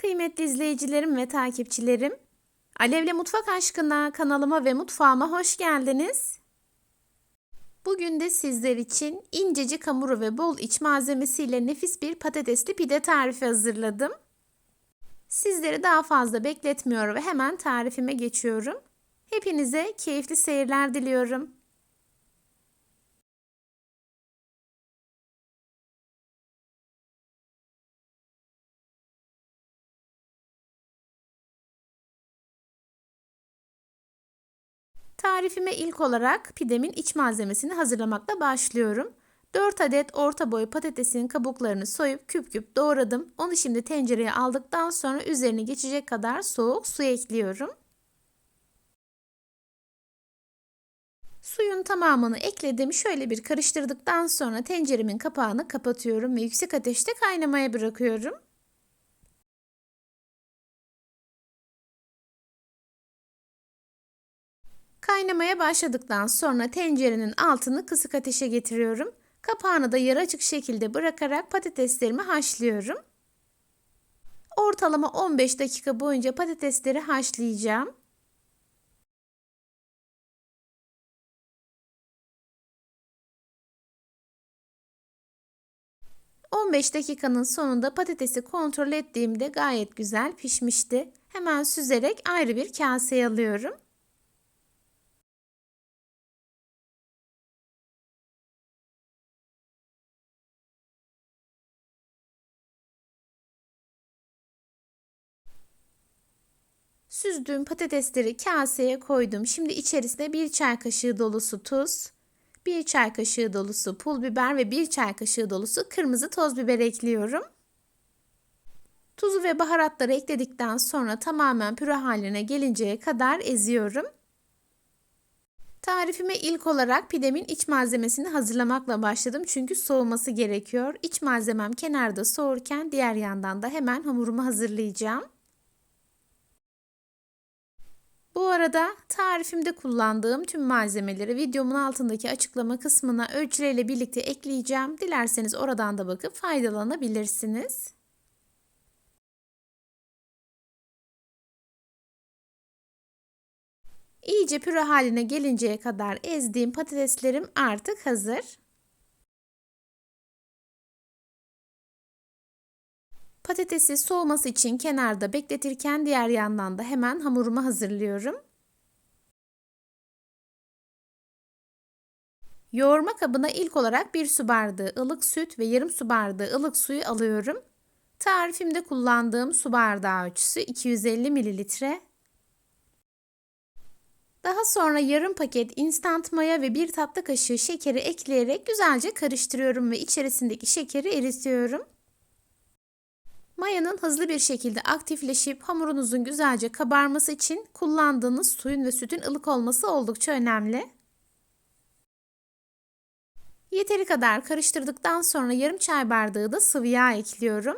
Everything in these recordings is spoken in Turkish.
Kıymetli izleyicilerim ve takipçilerim, Alevle Mutfak Aşkına kanalıma ve mutfağıma hoş geldiniz. Bugün de sizler için incecik hamuru ve bol iç malzemesiyle nefis bir patatesli pide tarifi hazırladım. Sizleri daha fazla bekletmiyor ve hemen tarifime geçiyorum. Hepinize keyifli seyirler diliyorum. Tarifime ilk olarak pidemin iç malzemesini hazırlamakla başlıyorum. 4 adet orta boy patatesin kabuklarını soyup küp küp doğradım. Onu şimdi tencereye aldıktan sonra üzerine geçecek kadar soğuk su ekliyorum. Suyun tamamını ekledim. Şöyle bir karıştırdıktan sonra tenceremin kapağını kapatıyorum ve yüksek ateşte kaynamaya bırakıyorum. Kaynamaya başladıktan sonra tencerenin altını kısık ateşe getiriyorum. Kapağını da yarı açık şekilde bırakarak patateslerimi haşlıyorum. Ortalama 15 dakika boyunca patatesleri haşlayacağım. ...15 dakikanın sonunda patatesi kontrol ettiğimde gayet güzel pişmişti. Hemen süzerek ayrı bir kaseye alıyorum. Süzdüğüm patatesleri kaseye koydum. Şimdi içerisine bir çay kaşığı dolusu tuz, bir çay kaşığı dolusu pul biber ve bir çay kaşığı dolusu kırmızı toz biber ekliyorum. Tuzu ve baharatları ekledikten sonra tamamen püre haline gelinceye kadar eziyorum. Tarifime ilk olarak pidemin iç malzemesini hazırlamakla başladım çünkü soğuması gerekiyor. İç malzemem kenarda soğurken diğer yandan da hemen hamurumu hazırlayacağım. Bu arada tarifimde kullandığım tüm malzemeleri videomun altındaki açıklama kısmına ölçüleriyle birlikte ekleyeceğim. Dilerseniz oradan da bakıp faydalanabilirsiniz. İyice püre haline gelinceye kadar ezdiğim patateslerim artık hazır. Patatesi soğuması için kenarda bekletirken diğer yandan da hemen hamurumu hazırlıyorum. Yoğurma kabına ilk olarak bir su bardağı ılık süt ve yarım su bardağı ılık suyu alıyorum. Tarifimde kullandığım su bardağı ölçüsü 250 mililitre. Daha sonra yarım paket instant maya ve bir tatlı kaşığı şekeri ekleyerek güzelce karıştırıyorum ve içerisindeki şekeri eritiyorum. Mayanın hızlı bir şekilde aktifleşip hamurunuzun güzelce kabarması için kullandığınız suyun ve sütün ılık olması oldukça önemli. Yeteri kadar karıştırdıktan sonra yarım çay bardağı da sıvı yağ ekliyorum.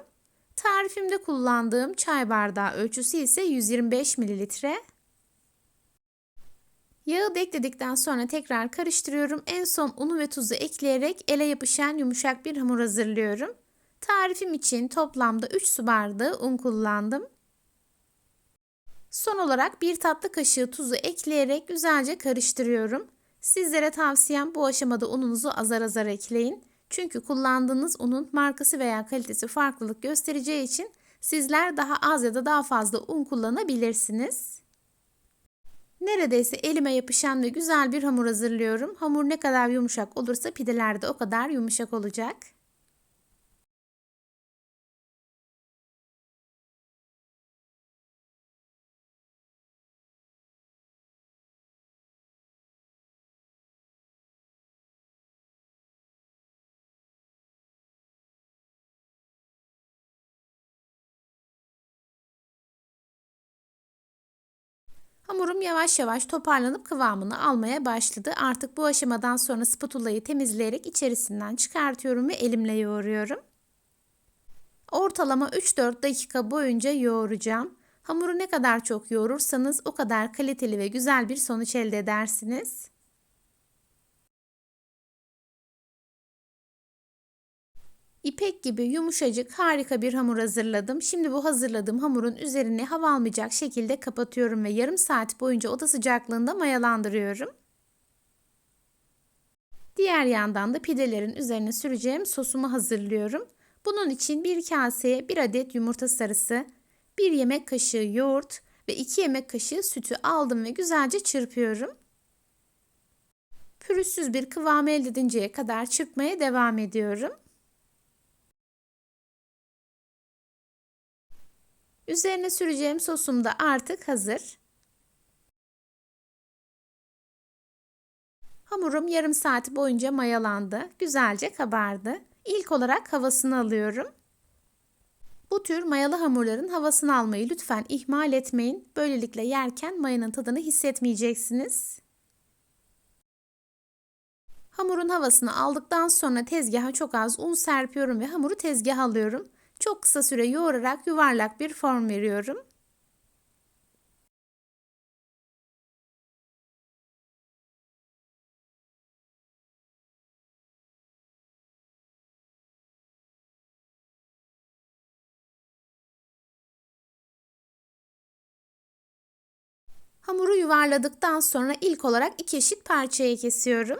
Tarifimde kullandığım çay bardağı ölçüsü ise 125 mililitre. Yağı da ekledikten sonra tekrar karıştırıyorum. En son unu ve tuzu ekleyerek ele yapışan yumuşak bir hamur hazırlıyorum. Tarifim için toplamda 3 su bardağı un kullandım. Son olarak bir tatlı kaşığı tuzu ekleyerek güzelce karıştırıyorum. Sizlere tavsiyem bu aşamada ununuzu azar azar ekleyin. Çünkü kullandığınız unun markası veya kalitesi farklılık göstereceği için sizler daha az ya da daha fazla un kullanabilirsiniz. Neredeyse elime yapışan ve güzel bir hamur hazırlıyorum. Hamur ne kadar yumuşak olursa pideler de o kadar yumuşak olacak. Hamurum yavaş yavaş toparlanıp kıvamını almaya başladı. Artık bu aşamadan sonra spatulayı temizleyerek içerisinden çıkartıyorum ve elimle yoğuruyorum. Ortalama 3-4 dakika boyunca yoğuracağım. Hamuru ne kadar çok yoğurursanız o kadar kaliteli ve güzel bir sonuç elde edersiniz. İpek gibi yumuşacık harika bir hamur hazırladım. Şimdi bu hazırladığım hamurun üzerini hava almayacak şekilde kapatıyorum ve yarım saat boyunca oda sıcaklığında mayalandırıyorum. Diğer yandan da pidelerin üzerine süreceğim sosumu hazırlıyorum. Bunun için bir kaseye bir adet yumurta sarısı, bir yemek kaşığı yoğurt ve iki yemek kaşığı sütü aldım ve güzelce çırpıyorum. Pürüzsüz bir kıvam elde edinceye kadar çırpmaya devam ediyorum. Üzerine süreceğim sosum da artık hazır. Hamurum yarım saat boyunca mayalandı. Güzelce kabardı. İlk olarak havasını alıyorum. Bu tür mayalı hamurların havasını almayı lütfen ihmal etmeyin. Böylelikle yerken mayanın tadını hissetmeyeceksiniz. Hamurun havasını aldıktan sonra tezgaha çok az un serpiyorum ve hamuru tezgaha alıyorum. Çok kısa süre yoğurarak yuvarlak bir form veriyorum. Hamuru yuvarladıktan sonra ilk olarak iki eşit parçaya kesiyorum.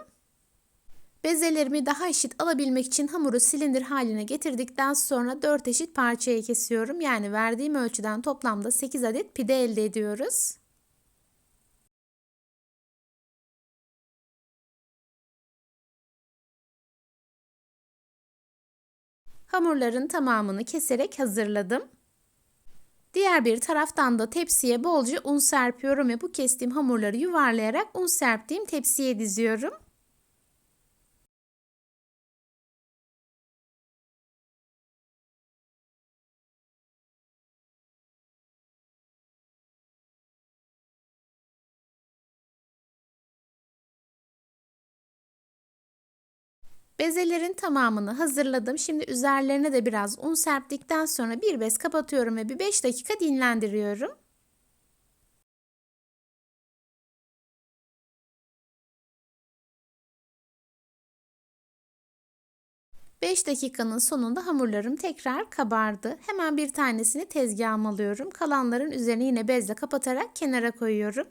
Bezelerimi daha eşit alabilmek için hamuru silindir haline getirdikten sonra 4 eşit parçaya kesiyorum. Yani verdiğim ölçüden toplamda 8 adet pide elde ediyoruz. Hamurların tamamını keserek hazırladım. Diğer bir taraftan da tepsiye bolca un serpiyorum ve bu kestiğim hamurları yuvarlayarak un serptiğim tepsiye diziyorum. Bezelerin tamamını hazırladım. Şimdi üzerlerine de biraz un serptikten sonra bir bez kapatıyorum ve bir 5 dakika dinlendiriyorum. Beş dakikanın sonunda hamurlarım tekrar kabardı. Hemen bir tanesini tezgahıma alıyorum. Kalanların üzerine yine bezle kapatarak kenara koyuyorum.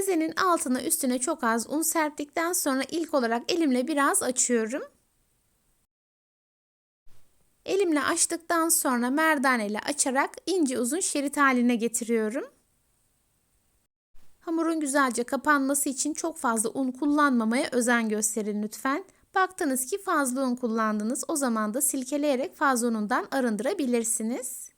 Bezenin altına üstüne çok az un serptikten sonra ilk olarak elimle biraz açıyorum. Elimle açtıktan sonra merdane ile açarak ince uzun şerit haline getiriyorum. Hamurun güzelce kapanması için çok fazla un kullanmamaya özen gösterin lütfen. Baktınız ki fazla un kullandınız o zaman da silkeleyerek fazla unundan arındırabilirsiniz.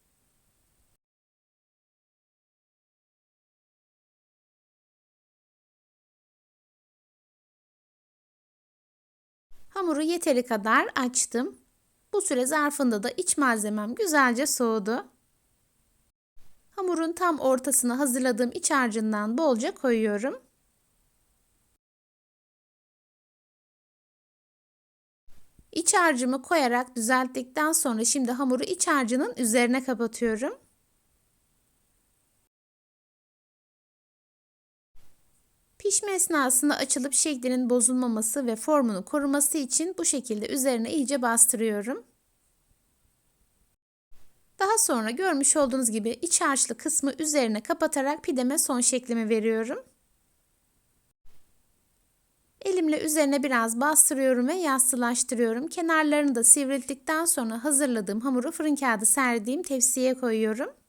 Hamuru yeteri kadar açtım. Bu süre zarfında da iç malzemem güzelce soğudu. Hamurun tam ortasına hazırladığım iç harcından bolca koyuyorum. İç harcımı koyarak düzelttikten sonra şimdi hamuru iç harcının üzerine kapatıyorum. Pişme esnasında açılıp şeklinin bozulmaması ve formunu koruması için bu şekilde üzerine iyice bastırıyorum. Daha sonra görmüş olduğunuz gibi iç harçlı kısmı üzerine kapatarak pideme son şeklimi veriyorum. Elimle üzerine biraz bastırıyorum ve yassılaştırıyorum. Kenarlarını da sivrilttikten sonra hazırladığım hamuru fırın kağıdı serdiğim tepsiye koyuyorum.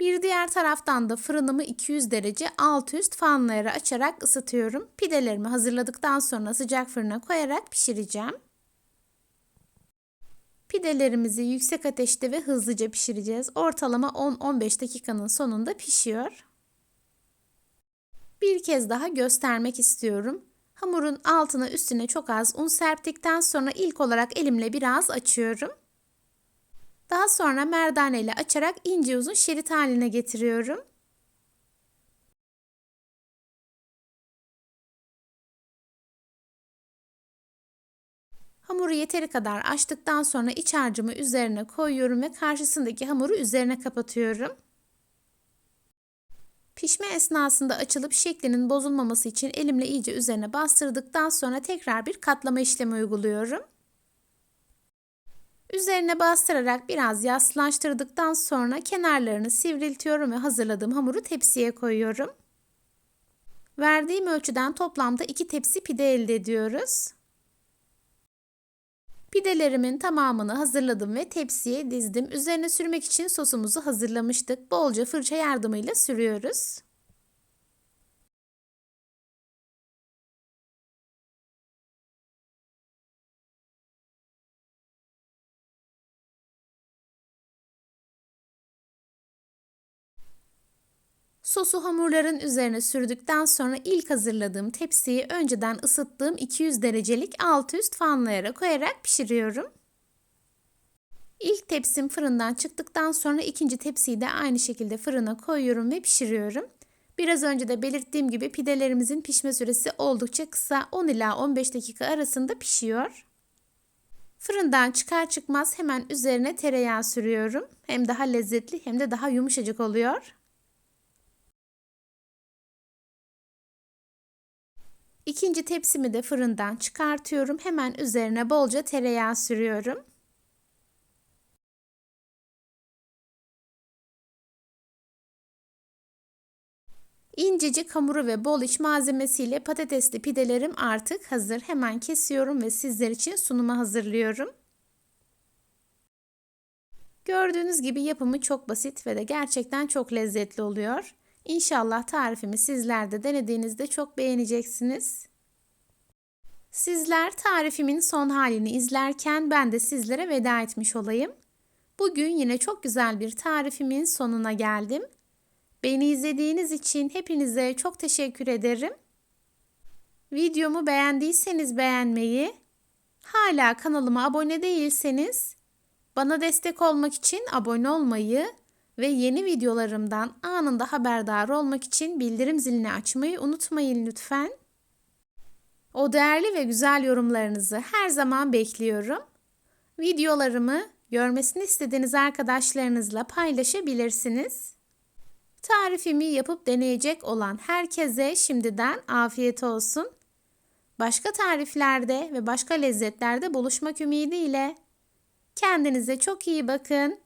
Bir diğer taraftan da fırınımı 200 derece alt üst fanları açarak ısıtıyorum. Pidelerimi hazırladıktan sonra sıcak fırına koyarak pişireceğim. Pidelerimizi yüksek ateşte ve hızlıca pişireceğiz. Ortalama 10-15 dakikanın sonunda pişiyor. Bir kez daha göstermek istiyorum. Hamurun altına üstüne çok az un serptikten sonra ilk olarak elimle biraz açıyorum. Daha sonra merdane ile açarak ince uzun şerit haline getiriyorum. Hamuru yeteri kadar açtıktan sonra iç harcımı üzerine koyuyorum ve karşısındaki hamuru üzerine kapatıyorum. Pişme esnasında açılıp şeklinin bozulmaması için elimle iyice üzerine bastırdıktan sonra tekrar bir katlama işlemi uyguluyorum. Üzerine bastırarak biraz yaslaştırdıktan sonra kenarlarını sivriltiyorum ve hazırladığım hamuru tepsiye koyuyorum. Verdiğim ölçüden toplamda 2 tepsi pide elde ediyoruz. Pidelerimin tamamını hazırladım ve tepsiye dizdim. Üzerine sürmek için sosumuzu hazırlamıştık. Bolca fırça yardımıyla sürüyoruz. Sosu hamurların üzerine sürdükten sonra ilk hazırladığım tepsiyi önceden ısıttığım 200 derecelik alt üst fanlayara koyarak pişiriyorum. İlk tepsim fırından çıktıktan sonra ikinci tepsiyi de aynı şekilde fırına koyuyorum ve pişiriyorum. Biraz önce de belirttiğim gibi pidelerimizin pişme süresi oldukça kısa 10 ila 15 dakika arasında pişiyor. Fırından çıkar çıkmaz hemen üzerine tereyağı sürüyorum. Hem daha lezzetli hem de daha yumuşacık oluyor. İkinci tepsimi de fırından çıkartıyorum. Hemen üzerine bolca tereyağı sürüyorum. İncecik hamuru ve bol iç malzemesiyle patatesli pidelerim artık hazır. Hemen kesiyorum ve sizler için sunuma hazırlıyorum. Gördüğünüz gibi yapımı çok basit ve de gerçekten çok lezzetli oluyor. İnşallah tarifimi sizler de denediğinizde çok beğeneceksiniz. Sizler tarifimin son halini izlerken ben de sizlere veda etmiş olayım. Bugün yine çok güzel bir tarifimin sonuna geldim. Beni izlediğiniz için hepinize çok teşekkür ederim. Videomu beğendiyseniz beğenmeyi, hala kanalıma abone değilseniz bana destek olmak için abone olmayı ve yeni videolarımdan anında haberdar olmak için bildirim zilini açmayı unutmayın lütfen. O değerli ve güzel yorumlarınızı her zaman bekliyorum. Videolarımı görmesini istediğiniz arkadaşlarınızla paylaşabilirsiniz. Tarifimi yapıp deneyecek olan herkese şimdiden afiyet olsun. Başka tariflerde ve başka lezzetlerde buluşmak ümidiyle. Kendinize çok iyi bakın.